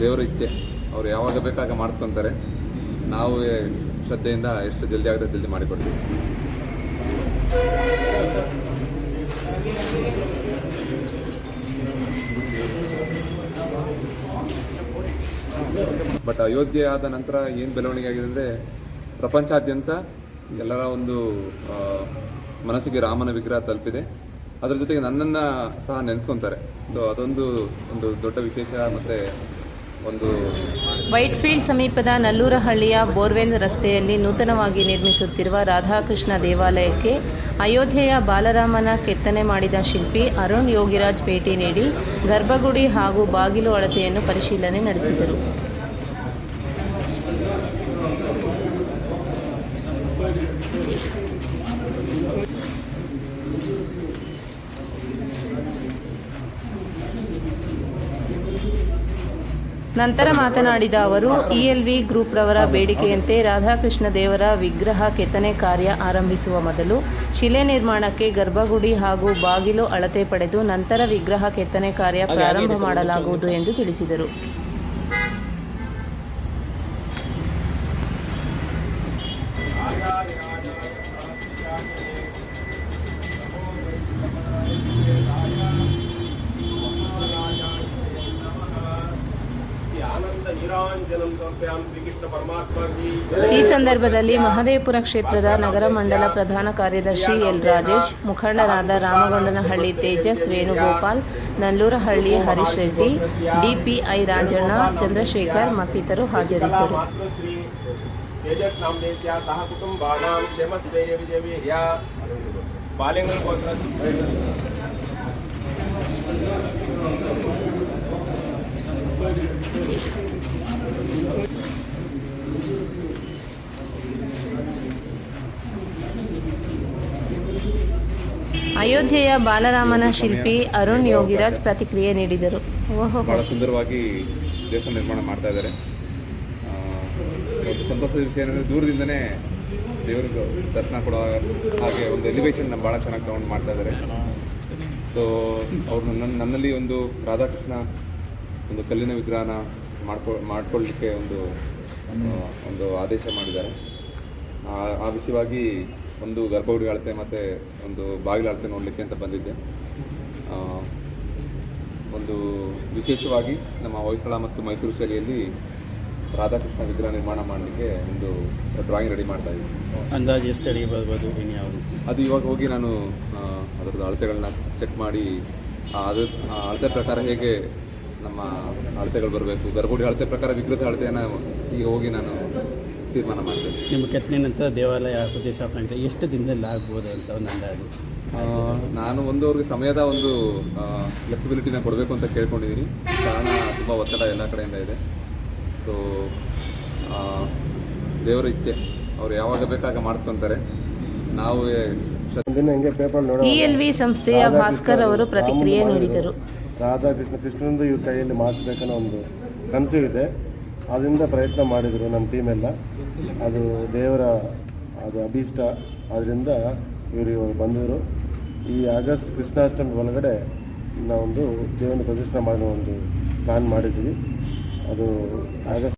ದೇವರ ಇಚ್ಛೆ, ಅವ್ರು ಯಾವಾಗ ಬೇಕಾಗ ಮಾಡಿಸ್ಕೊತಾರೆ. ನಾವು ಶ್ರದ್ಧೆಯಿಂದ ಎಷ್ಟು ಜಲ್ದಿ ಆಗುತ್ತೆ ಜಲ್ದಿ ಮಾಡಿಕೊಡ್ತೀವಿ. ಬಟ್ ಅಯೋಧ್ಯೆ ಆದ ನಂತರ ಏನು ಬೆಳವಣಿಗೆ ಆಗಿದೆ ಅಂದರೆ, ಪ್ರಪಂಚಾದ್ಯಂತ ಎಲ್ಲರ ಒಂದು ಮನಸ್ಸಿಗೆ ರಾಮನ ವಿಗ್ರಹ ತಲುಪಿದೆ. ಅದರ ಜೊತೆಗೆ ನನ್ನನ್ನು ಸಹ ನೆನೆಸ್ಕೊತಾರೆ. ಸೊ ಅದೊಂದು, ಒಂದು ದೊಡ್ಡ ವಿಶೇಷ ಮತ್ತು ಒಂದು ವೈಟ್ಫೀಲ್ಡ್ ಸಮೀಪದ ನಲ್ಲೂರಹಳ್ಳಿಯ ಬೋರ್ವೆಲ್ ರಸ್ತೆಯಲ್ಲಿ ನೂತನವಾಗಿ ನಿರ್ಮಿಸುತ್ತಿರುವ ರಾಧಾಕೃಷ್ಣ ದೇವಾಲಯಕ್ಕೆ ಅಯೋಧ್ಯೆಯ ಬಾಲರಾಮನ ಕೆತ್ತನೆ ಮಾಡಿದ ಶಿಲ್ಪಿ ಅರುಣ್ ಯೋಗಿರಾಜ್ ಭೇಟಿ ನೀಡಿ ಗರ್ಭಗುಡಿ ಹಾಗೂ ಬಾಗಿಲು ಅಳತೆಯನ್ನು ಪರಿಶೀಲನೆ ನಡೆಸಿದರು. ನಂತರ ಮಾತನಾಡಿದ ಅವರು ಇಎಲ್ವಿ ಗ್ರೂಪ್ ರವರ ಬೇಡಿಕೆಯಂತೆ ರಾಧಾಕೃಷ್ಣ ದೇವರ ವಿಗ್ರಹ ಕೆತ್ತನೆ ಕಾರ್ಯ ಆರಂಭಿಸುವ ಮೊದಲು ಶಿಲೆ ನಿರ್ಮಾಣಕ್ಕೆ ಗರ್ಭಗುಡಿ ಹಾಗೂ ಬಾಗಿಲು ಅಳತೆ ಪಡೆದು ನಂತರ ವಿಗ್ರಹ ಕೆತ್ತನೆ ಕಾರ್ಯ ಪ್ರಾರಂಭ ಮಾಡಲಾಗುವುದು ಎಂದು ತಿಳಿಸಿದರು. ಈ ಸಂದರ್ಭದಲ್ಲಿ ಮಹದೇವಪುರ ಕ್ಷೇತ್ರದ ನಗರ ಮಂಡಲ ಪ್ರಧಾನ ಕಾರ್ಯದರ್ಶಿ ಎಲ್ ರಾಜೇಶ್ ಮುಖಂಡರಾದ ರಾಮಗೊಂಡನಹಳ್ಳಿ ತೇಜಸ್ ವೇಣುಗೋಪಾಲ್ ನಲ್ಲೂರಹಳ್ಳಿ ಹರೀಶ್ ರೆಡ್ಡಿ ಡಿಪಿಐ ರಾಜಣ್ಣ ಚಂದ್ರಶೇಖರ್ ಮತ್ತಿತರರು ಹಾಜರಿದ್ದರು. ಸಹ ಅಯೋಧ್ಯೆಯ ಬಾಲರಾಮನ ಶಿಲ್ಪಿ ಅರುಣ್ ಯೋಗಿರಾಜ್ ಪ್ರತಿಕ್ರಿಯೆ ನೀಡಿದರು. ಬಹಳ ಭಾಳ ಸುಂದರವಾಗಿ ದೇವಸ್ಥಾನ ನಿರ್ಮಾಣ ಮಾಡ್ತಾ ಇದ್ದಾರೆ. ಒಂದು ಸಂತೋಷದ ವಿಷಯ ಏನಂದರೆ ದೂರದಿಂದನೇ ದೇವರಿಗೆ ದರ್ಶನ ಕೊಡೋ ಹಾಗೆ ಒಂದು ಎಲಿವೇಶನ್ ಭಾಳ ಚೆನ್ನಾಗಿ ತಗೊಂಡು ಮಾಡ್ತಾ ಇದ್ದಾರೆ. ಸೊ ಅವ್ರು ನನ್ನ ನನ್ನಲ್ಲಿ ಒಂದು ರಾಧಾಕೃಷ್ಣ ಒಂದು ಕಲ್ಲಿನ ವಿಗ್ರಹನ ಮಾಡ್ಕೊ ಮಾಡ್ಕೊಳ್ಳಿಕ್ಕೆ ಒಂದು ಒಂದು ಆದೇಶ ಮಾಡಿದ್ದಾರೆ. ಆ- ವಿಷಯವಾಗಿ ಒಂದು ಗರ್ಭಗುಡಿ ಅಳತೆ ಮತ್ತು ಒಂದು ಬಾಗಿಲು ಅಳತೆ ನೋಡಲಿಕ್ಕೆ ಅಂತ ಬಂದಿದ್ದೆ. ಒಂದು ವಿಶೇಷವಾಗಿ ನಮ್ಮ ಹೊಯ್ಸಳ ಮತ್ತು ಮೈಸೂರು ಶೈಲಿಯಲ್ಲಿ ರಾಧಾಕೃಷ್ಣ ವಿಗ್ರಹ ನಿರ್ಮಾಣ ಮಾಡಲಿಕ್ಕೆ ಒಂದು ಡ್ರಾಯಿಂಗ್ ರೆಡಿ ಮಾಡ್ತಾ ಇದ್ದೀನಿ. ಅಂದಾಜು ಎಷ್ಟು ಅಡಿಗೆ ಬರ್ಬೋದು ಇನ್ಯಾವುದು ಅದು ಇವಾಗ ಹೋಗಿ ನಾನು ಅದರದ್ದು ಅಳತೆಗಳನ್ನ ಚೆಕ್ ಮಾಡಿ ಆ ಅಳತೆ ಪ್ರಕಾರ ಹೇಗೆ ನಮ್ಮ ಅಳತೆಗಳು ಬರಬೇಕು. ಗರ್ಭಗುಡಿ ಅಳತೆ ಪ್ರಕಾರ ವಿಕೃತ ಅಳತೆಯನ್ನು ಈಗ ಹೋಗಿ ನಾನು ತೀರ್ಮಾನ ಮಾಡ್ತೇನೆ. ನಿಮ್ಮ ಕೆತ್ತನೆ ನಂತರ ದೇವಾಲಯ ಪ್ರತಿಷ್ಠಾಪನೆ ಆಗಿದೆ ಎಷ್ಟು ದಿನದಲ್ಲಿ ಆಗ್ಬೋದು ಅಂತ ಒಂದು ಅಂದಾಜು? ನಾನು ಒಂದು ಅವ್ರಿಗೆ ಸಮಯದ ಒಂದು ಫ್ಲೆಕ್ಸಿಬಿಲಿಟಿನ ಕೊಡಬೇಕು ಅಂತ ಕೇಳ್ಕೊಂಡಿದ್ದೀನಿ ಕಾರಣ ತುಂಬ ಒತ್ತಡ ಎಲ್ಲ ಕಡೆಯಿಂದ ಇದೆ. ಸೊ ದೇವರ ಇಚ್ಛೆ. ಅವ್ರು ಯಾವಾಗ ಬೇಕಾಗ ಮಾಡಿಸ್ಕೊತಾರೆ. ನಾವು ಇ ಎಲ್ ಇಎಲ್ವಿ ಸಂಸ್ಥೆಯ ಭಾಸ್ಕರ್ ಅವರು ಪ್ರತಿಕ್ರಿಯೆ ನೀಡಿದರು. ರಾಧಾಕೃಷ್ಣ ಕೃಷ್ಣಂದು ಇವ್ರ ಕೈಯಲ್ಲಿ ಮಾಡಿಸ್ಬೇಕನ್ನೋ ಒಂದು ಕನಸು ಇದೆ. ಅದರಿಂದ ಪ್ರಯತ್ನ ಮಾಡಿದರು ನಮ್ಮ ಟೀಮೆಲ್ಲ ಅದು ದೇವರ, ಅದು ಅಭೀಷ್ಟ. ಅದರಿಂದ ಇವರು ಇವಾಗ ಬಂದಿದ್ರು. ಈ ಆಗಸ್ಟ್ ಕೃಷ್ಣಾಷ್ಟಮಿ ಒಳಗಡೆ ನಾವೊಂದು ದೇವನ ಪ್ರದರ್ಶನ ಮಾಡೋ ಒಂದು ಪ್ಲಾನ್ ಮಾಡಿದ್ವಿ. ಅದು ಆಗಸ್ಟ್